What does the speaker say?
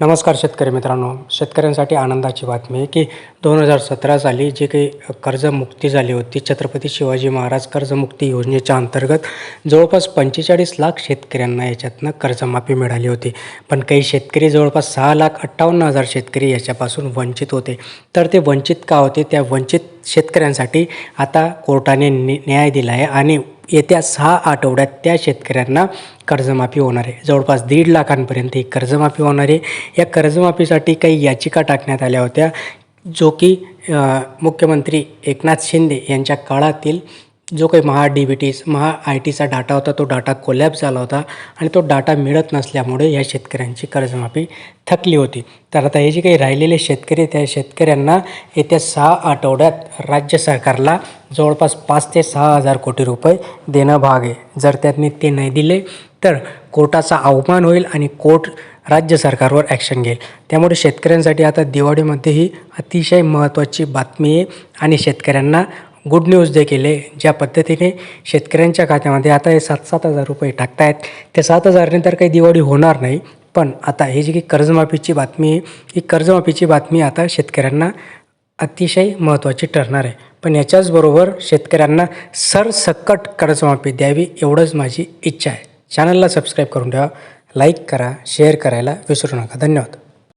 नमस्कार शेतकरी मित्रांनो. शेतकऱ्यांसाठी आनंदाची बातमी आहे की दोन हजार सतरा साली जी काही कर्जमुक्ती झाली होती छत्रपती शिवाजी महाराज कर्जमुक्ती योजनेच्या अंतर्गत जवळपास पंचेचाळीस लाख शेतकऱ्यांना याच्यातनं कर्जमाफी मिळाली होती. पण काही शेतकरी जवळपास सहा लाख अठ्ठावन्न हजार शेतकरी याच्यापासून वंचित होते. तर ते वंचित का होते? त्या वंचित शेतकऱ्यांसाठी आता कोर्टाने नि न्याय दिला आहे आणि येत्या सहा आठवड्यात त्या शेतकऱ्यांना कर्जमाफी होणार आहे. जवळपास दीड लाखांपर्यंत ही कर्जमाफी होणार आहे. या कर्जमाफीसाठी काही याचिका टाकण्यात आल्या होत्या जो की मुख्यमंत्री एकनाथ शिंदे यांच्या काळातील जो काही महा डी बी टीज महा आय टीचा डाटा होता तो डाटा कोलॅप्स झाला होता आणि तो डाटा मिळत नसल्यामुळे या शेतकऱ्यांची कर्जमाफी थकली होती. तर आता हे जे काही राहिलेले शेतकरी त्या शेतकऱ्यांना येत्या सहा आठवड्यात राज्य सरकारला जवळपास पाच ते सहा हजार कोटी रुपये देणं भाग आहे. जर त्यांनी ते नाही दिले तर कोर्टाचा अवमान होईल आणि कोर्ट राज्य सरकारवर ॲक्शन घेईल. त्यामुळे शेतकऱ्यांसाठी आता दिवाळीमध्ये ही अतिशय महत्त्वाची बातमी आहे आणि शेतकऱ्यांना गुड न्यूज देखील आहे. ज्या पद्धतीने शेतकऱ्यांच्या खात्यामध्ये आता हे सात सात हजार रुपये टाकतायत. त्या सात हजारने तर काही दिवाळी होणार नाही पण आता हे जी काही कर्जमाफीची बातमी आहे ही कर्जमाफीची बातमी आता शेतकऱ्यांना अतिशय महत्त्वाची ठरणार आहे. पण याच्याचबरोबर शेतकऱ्यांना सरसकट कर्जमाफी द्यावी एवढंच माझी इच्छा आहे. चॅनलला सबस्क्राईब करून ठेवा लाईक करा शेअर करायला विसरू नका. धन्यवाद.